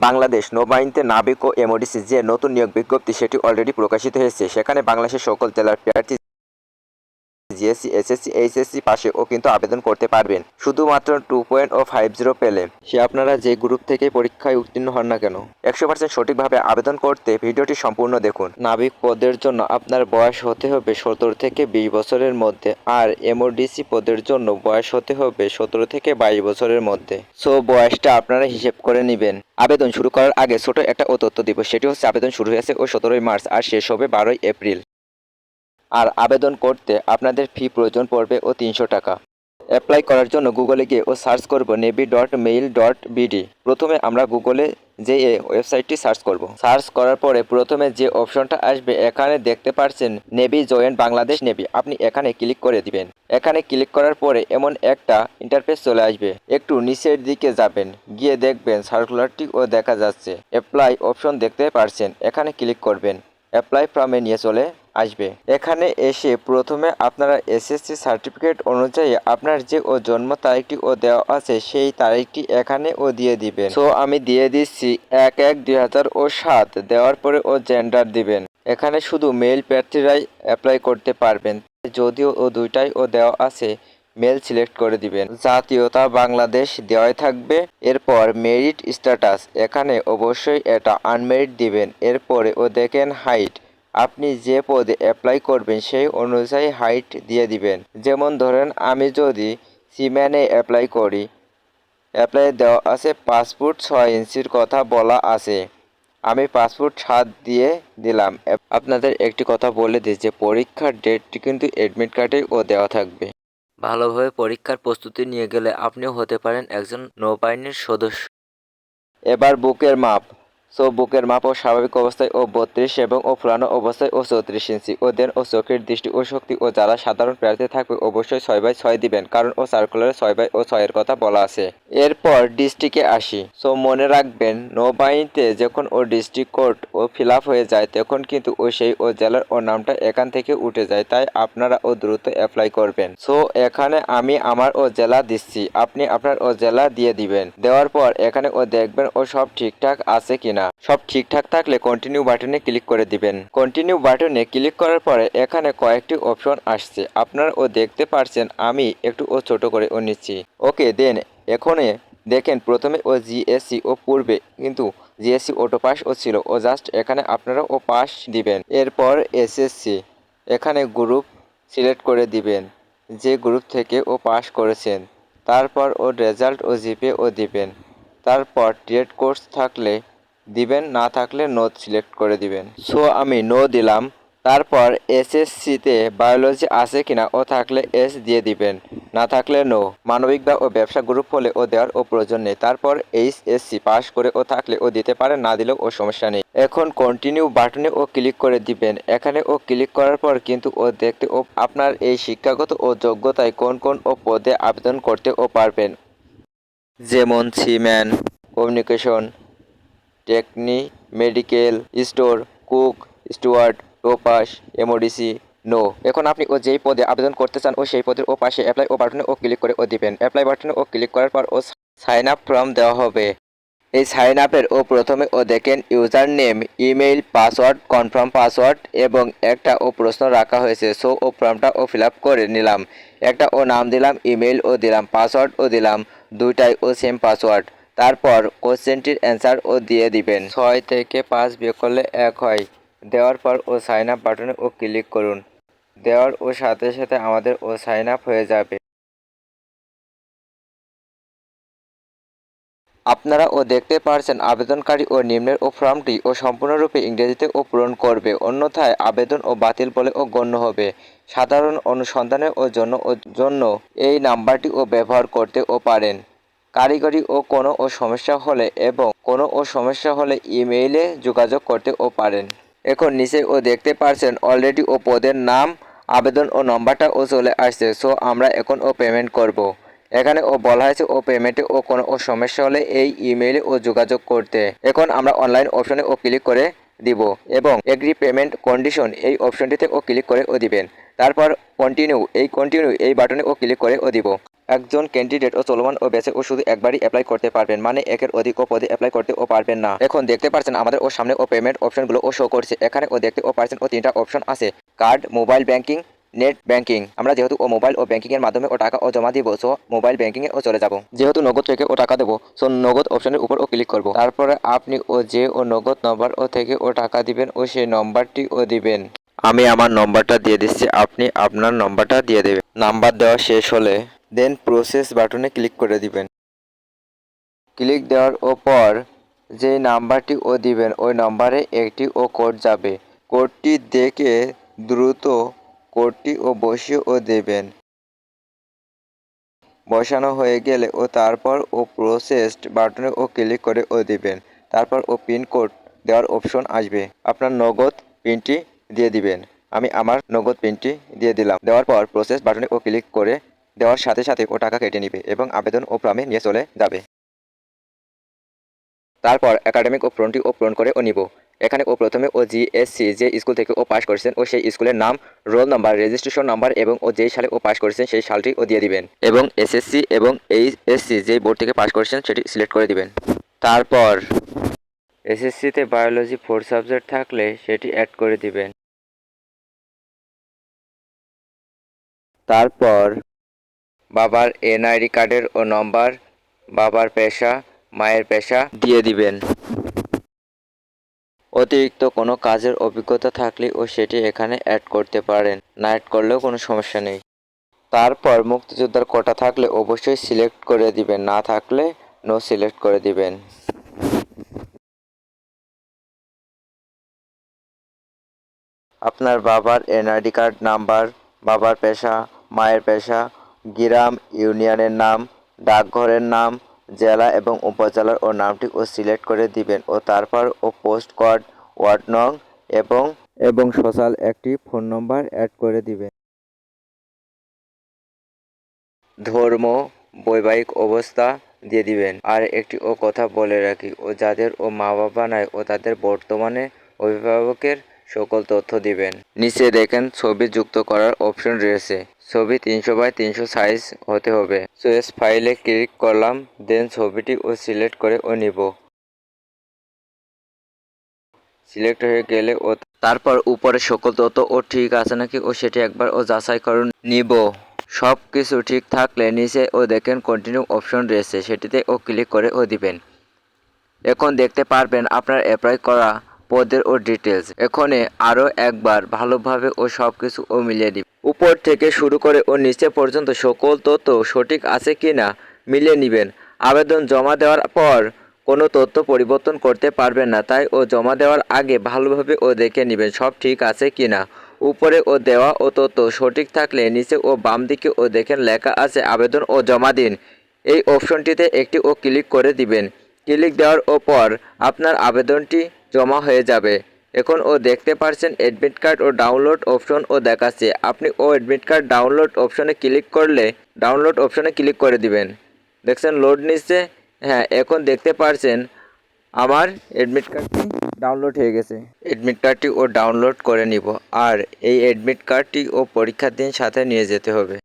বাংলাদেশ নৌবাহিনীতে নাবিক ও এমওডিসি যে নতুন নিয়োগ বিজ্ঞপ্তি সেটি অলরেডি প্রকাশিত হয়েছে। সেখানে বাংলাদেশের সকল জেলার প্রার্থী জিএসসি এসএসসি, এইচএসসি পাশে ও কিন্তু আবেদন করতে পারবেন। শুধুমাত্র টু পয়েন্ট ও ফাইভ জিরো পেলে। সে আপনারা যে গ্রুপ থেকে পরীক্ষায় উত্তীর্ণ হন না কেন, একশো পার্সেন্ট সঠিকভাবে আবেদন করতে ভিডিওটি সম্পূর্ণ দেখুন। নাবিক পদের জন্য আপনার বয়স হতে হবে সতেরো থেকে বিশ বছরের মধ্যে, আর এমওডিসি পদের জন্য বয়স হতে হবে সতেরো থেকে বাইশ বছরের মধ্যে। সো, বয়সটা আপনারা হিসেব করে নেবেন। আবেদন শুরু করার আগে ছোট একটা তথ্য দিব। সেটি হচ্ছে, আবেদন শুরু হয়েছে ও সতেরোই মার্চ আর শেষ হবে বারোই এপ্রিল। আর আবেদন করতে আপনাদের ফি প্রয়োজন পড়বে ও তিনশো টাকা। অ্যাপ্লাই করার জন্য গুগলে গিয়ে ও সার্চ করব navy dot mail dot BD প্রথমে আমরা গুগলে যে এই ওয়েবসাইটটি সার্চ করব। সার্চ করার পরে প্রথমে যে অপশনটা আসবে, এখানে দেখতে পাচ্ছেন নেভি জয়েন্ট বাংলাদেশ নেভি। আপনি এখানে ক্লিক করে দিবেন। এখানে ক্লিক করার পরে এমন একটা ইন্টারফেস চলে আসবে। একটু নিচের দিকে যাবেন। গিয়ে দেখবেন সার্কুলারটি ও দেখা যাচ্ছে। অ্যাপ্লাই অপশন দেখতে পারছেন। এখানে ক্লিক করবেন। অ্যাপ্লাই ফর্মে নিয়ে চলে আসবে। এখানে এসে প্রথমে আপনারা এসএসসি সার্টিফিকেট অনুযায়ী আপনার যে ও জন্ম তারিখটি ও দেওয়া আছে, সেই তারিখটি এখানে ও দিয়ে দিবেন। সো আমি দিয়ে দিচ্ছি এক এক দুই হাজার ও সাত, দেওয়ার পরে ও জেন্ডার দিবেন। এখানে শুধু মেল প্রার্থীরাই অ্যাপ্লাই করতে পারবেন। যদিও ও দুইটাই ও দেওয়া আছে মেল সিলেক্ট করে দিবেন। জাতীয়তা বাংলাদেশ দেওয়াই থাকবে। এরপর মেরিট স্ট্যাটাস এখানে অবশ্যই এটা আনমেরিট দিবেন। এরপরে ও দেখেন হাইট আপনি যে পদে অ্যাপ্লাই করবেন সেই অনুযায়ী হাইট দিয়ে দিবেন। যেমন ধরেন আমি যদি সিম্যানে অ্যাপ্লাই করি অ্যাপ্লাই দেওয়া আছে পাসপোর্ট ছয় ইঞ্চির কথা বলা আছে। আমি পাসপোর্ট সাত দিয়ে দিলাম। আপনাদের একটি কথা বলে দিই যে পরীক্ষার ডেটটি কিন্তু অ্যাডমিট কার্ডেই ও দেওয়া থাকবে। ভালোভাবে পরীক্ষার প্রস্তুতি নিয়ে গেলে আপনিও হতে পারেন একজন নৌবাহিনীর সদস্য। এবার বুকের মাপ। সো বুকের মাপ ও স্বাভাবিক অবস্থায় ও বত্রিশ এবং ও পুরানো অবস্থায় ও চৌত্রিশ ইঞ্চি। ও দেন ও চোখের দৃষ্টি ও শক্তি ও যারা সাধারণ প্রার্থী থাকবে অবশ্যই ছয় বাই ছয় দিবেন, কারণ ও সার্কুলারে ছয় বাই ও ছয়ের কথা বলা আছে। এরপর ডিস্ট্রিক্টে আসি। সো মনে রাখবেন, নৌবাহিনীতে যখন ও ডিস্ট্রিক্ট কোর্ট ও ফিল হয়ে যায়, তখন কিন্তু ও সেই ও জেলার ও নামটা এখান থেকে উঠে যায়, তাই আপনারা ও দ্রুত অ্যাপ্লাই করবেন। সো এখানে আমি আমার ও জেলা দিচ্ছি, আপনি আপনার ও জেলা দিয়ে দিবেন। দেওয়ার পর এখানে ও দেখবেন ও সব ঠিকঠাক আছে কিনা। সব ঠিকঠাক থাকলে কন্টিনিউ বাটনে ক্লিক করে দিবেন। কন্টিনিউ বাটনে ক্লিক করার পরে এখানে কয়েকটি অপশন আসছে। আপনারা ও দেখতে পারছেন আমি একটু ও ছোট করে ও নিচ্ছি। ওকে, দেন এখানে দেখেন প্রথমে ও জিএসসি ও পূর্বে কিন্তু জিএসসি অটো পাস ও ছিল। ও জাস্ট এখানে আপনারা ও পাস দিবেন। এরপর এসএসসি এখানে গ্রুপ সিলেক্ট করে দিবেন। যে গ্রুপ থেকে ও পাস করেছেন। তারপর ও রেজাল্ট ও জিপে ও দিবেন। তারপর ট্রেড কোর্স থাকলে দিবেন, না থাকলে নো সিলেক্ট করে দিবেন। সো আমি নো দিলাম। তারপর এসএসসিতে বায়োলজি আছে কিনা, ও থাকলে এস দিয়ে দিবেন। না থাকলে নো মানবিক বা ও ব্যবসা গ্রুপ হলে ও দেওয়ার ও প্রয়োজন নেই। তারপর এইচএসসি পাস করে ও থাকলে ও দিতে পারে, না দিলেও ও সমস্যা নেই। এখন কন্টিনিউ বাটনে ও ক্লিক করে দিবেন। এখানে ও ক্লিক করার পর কিন্তু ও দেখতে ও, আপনার এই শিক্ষাগত ও যোগ্যতায় কোন কোন ও পদে আবেদন করতে ও পারবেন। যেমন সিম্যান কমিউনিকেশন টেকনি, medical, store, cook, steward topaz MODC, no. এখন আপনি ও যেই পদে আবেদন করতে চান, ও সেই পদের ও পাশে অ্যাপ্লাই ও বাটনে ও ক্লিক করে ও দিবেন। অ্যাপ্লাই বাটনে ও ক্লিক করার পর ও সাইন আপ ফর্ম দেওয়া হবে। এই সাইন আপের ও প্রথমে ও দেখেন username email password confirm password এবং একটা ও প্রশ্ন রাখা হয়েছে। সো ও ফর্মটা ও ফিল করে নিলাম। একটা ও নাম দিলাম ইমেইল ও দিলাম পাসওয়ার্ড ও দিলাম, দুইটাই ও সেম পাসওয়ার্ড তারপর কোশ্চেনটির অ্যান্সার ও দিয়ে দিবেন। ছয় থেকে পাঁচ বিয়োগ করলে এক হয়। দেওয়ার পর ও সাইন আপ বাটনে ও ক্লিক করুন। দেওয়ার ও সাথে সাথে আমাদের ও সাইন আপ হয়ে যাবে। আপনারা ও দেখতে পারছেন আবেদনকারী ও নিম্নের ও ফর্মটি ও সম্পূর্ণরূপে ইংরেজিতে ও পূরণ করবে। অন্যথায় আবেদন ও বাতিল বলে ও গণ্য হবে। সাধারণ অনুসন্ধানের ও জন্য ও জন্য এই নাম্বারটি ও ব্যবহার করতে ও পারেন। কারিগরি ও কোনো ও সমস্যা হলে এবং কোনো ও সমস্যা হলে ইমেইলে যোগাযোগ করতে ও পারেন। এখন নিচে ও দেখতে পারছেন অলরেডি ও পদের নাম, আবেদন ও নম্বরটা ও চলে আসছে সো আমরা এখন ও পেমেন্ট করব। এখানে ও বলা হয়েছে ও পেমেন্টে ও কোনো ও সমস্যা হলে এই ইমেইলে ও যোগাযোগ করতে। এখন আমরা অনলাইন অপশনে ও ক্লিক করে দিব এবং এগ্রি পেমেন্ট কন্ডিশন এই অপশনটিতে ও ক্লিক করে ও দিবেন। তারপর কন্টিনিউ এই কন্টিনিউ এই বাটনে ও ক্লিক করে ও দিব। একজন ক্যান্ডিডেট ও চলমান ও বেঁচে ও শুধু একবারই অ্যাপ্লাই করতে পারবেন মানে একের অধিক ও পদে অ্যাপ্লাই করতে ও পারবেন না। এখন দেখতে পাচ্ছেন আমাদের ও সামনে ও পেমেন্ট অপশনগুলো ও শো করছে। এখানে ও দেখতে ও পারছেন ও তিনটা অপশন আছে। Card mobile banking net banking আমরা যেহেতু ও মোবাইল ও ব্যাংকিং এর মাধ্যমে ও টাকা ও জমা দিব সো মোবাইল ব্যাংকিং এ ও চলে যাব। যেহেতু নগদ থেকে ও টাকা দেবো সো নগদ অপশনের উপর ও ক্লিক করব। তারপরে আপনি ও যে ও নগদ নম্বর ও থেকে ও টাকা দিবেন, ও সেই নম্বরটি ও দিবেন। আমি আমার নম্বরটা দিয়ে দিচ্ছি, আপনি আপনার নম্বরটা দিয়ে দেবেন। নাম্বার দেওয়া শেষ হলে দেন প্রসেস বাটনে ক্লিক করে দিবেন। ক্লিক দেওয়ার পর যে নাম্বারটি ও দিবেন, ওই নাম্বারে একটি ও কোড যাবে। কোডটি দেখে দ্রুত কোডটি ও বসিয়ে ও দেবেন। বসানো হয়ে গেলে ও তারপর ও প্রসেসড বাটনে ও ক্লিক করে ও দিবেন। তারপর ও পিন কোড দেওয়ার অপশন আসবে। আপনার নগদ পিনটি দিয়ে দিবেন। আমি আমার নগদ পিনটি দিয়ে দিলাম। দেওয়ার পর প্রসেস বাটনে ও ক্লিক করে দেওয়ার সাথে সাথে ও টাকা কেটে নিবে এবং আবেদন ও ফর্মে নিয়ে চলে যাবে। তারপর একাডেমিক ও ফ্রন্টটি ও পূরণ করে ও নিব। এখানে ও প্রথমে ও জিএসসি যে স্কুল থেকে ও পাশ করেছেন ও সেই স্কুলের নাম, রোল নাম্বার, রেজিস্ট্রেশন নাম্বার এবং ও যেই সালে ও পাশ করেছেন সেই সালটি ও দিয়ে দিবেন এবং এসএসসি এবং এইচএসসি যেই বোর্ড থেকে পাস করেছেন সেটি সিলেক্ট করে দিবেন। তারপর এসএসসিতে বায়োলজি ফোর সাবজেক্ট থাকলে সেটি অ্যাড করে দিবেন। তারপর বাবার এনআইডি কার্ডের ও নম্বর, বাবার পেশা, মায়ের পেশা দিয়ে দিবেন। অতিরিক্ত কোনো কাজের অভিজ্ঞতা থাকলে ও সেটি এখানে অ্যাড করতে পারেন। না অ্যাড করলেও কোনো সমস্যা নেই। তারপর মুক্তিযোদ্ধার কোটা থাকলে অবশ্যই সিলেক্ট করে দিবেন। না থাকলে নো সিলেক্ট করে দিবেন। আপনার বাবার এনআইডি কার্ড, নাম্বার, বাবার পেশা, মায়ের পেশা গ্রাম ইউনিয়নের নাম ডাকঘরের নাম জেলা এবং উপজেলার ও নামটি ও সিলেক্ট করে দিবেন ও তারপর ও পোস্ট কোড ওয়ার্ড নং এবং এবং সোশ্যাল একটি ফোন নম্বর অ্যাড করে দিবেন। ধর্ম বৈবাহিক অবস্থা দিয়ে দিবেন। আর একটি ও কথা বলে রাখি ও যাদের ও মা বাবা নাই ও তাদের বর্তমানে অভিভাবকের সকল তথ্য দিবেন। নিচে দেখেন, ছবি যুক্ত করার অপশন রয়েছে। ছবি তিনশো বাই তিনশো সাইজ হতে হবে। চয়েস ফাইলে ক্লিক করলাম দেন ছবিটি ও সিলেক্ট করে ও নিব। সিলেক্ট হয়ে গেলে ও তারপর উপরে সকল তথ্য, ও ঠিক আছে নাকি? ও সেটি একবার ও যাচাই করুন, নিব। সব কিছু ঠিক থাকলে নিচে ও দেখেন কন্টিনিউ অপশন রয়েছে, সেটিতে ও ক্লিক করে ও দিবেন। এখন দেখতে পারবেন আপনার অ্যাপ্লাই করা পদের ও ডিটেলস এখানে আরও একবার ভালোভাবে ও সব কিছু ও মিলিয়ে দিন উপর থেকে শুরু করে ও নিচে পর্যন্ত সকল তথ্য সঠিক আছে কি না মিলিয়ে নেবেন। আবেদন জমা দেওয়ার পর কোনো তথ্য পরিবর্তন করতে পারবেন না, তাই ও জমা দেওয়ার আগে ভালোভাবে ও দেখে নেবেন সব ঠিক আছে কি না। উপরে ও দেওয়া ও তথ্য সঠিক থাকলে নিচে ও বাম দিকে ও দেখেন লেখা আছে আবেদন ও জমা দিন। এই অপশনটিতে একটি ও ক্লিক করে দিবেন। ক্লিক দেওয়ার পর আপনার আবেদনটি জমা হয়ে যাবে। এখন ও দেখতে পারছেন অ্যাডমিট কার্ড ও ডাউনলোড অপশন ও দেখাচ্ছে। আপনি ও অ্যাডমিট কার্ড ডাউনলোড অপশনে ক্লিক করলে ডাউনলোড অপশনে ক্লিক করে দিবেন। দেখছেন লোড নিচ্ছে। হ্যাঁ এখন দেখতে পারছেন আমার অ্যাডমিট কার্ডটি ডাউনলোড হয়ে গেছে। অ্যাডমিট কার্ডটি ও ডাউনলোড করে নিব। আর এই অ্যাডমিট কার্ডটি ও পরীক্ষার দিন সাথে নিয়ে যেতে হবে।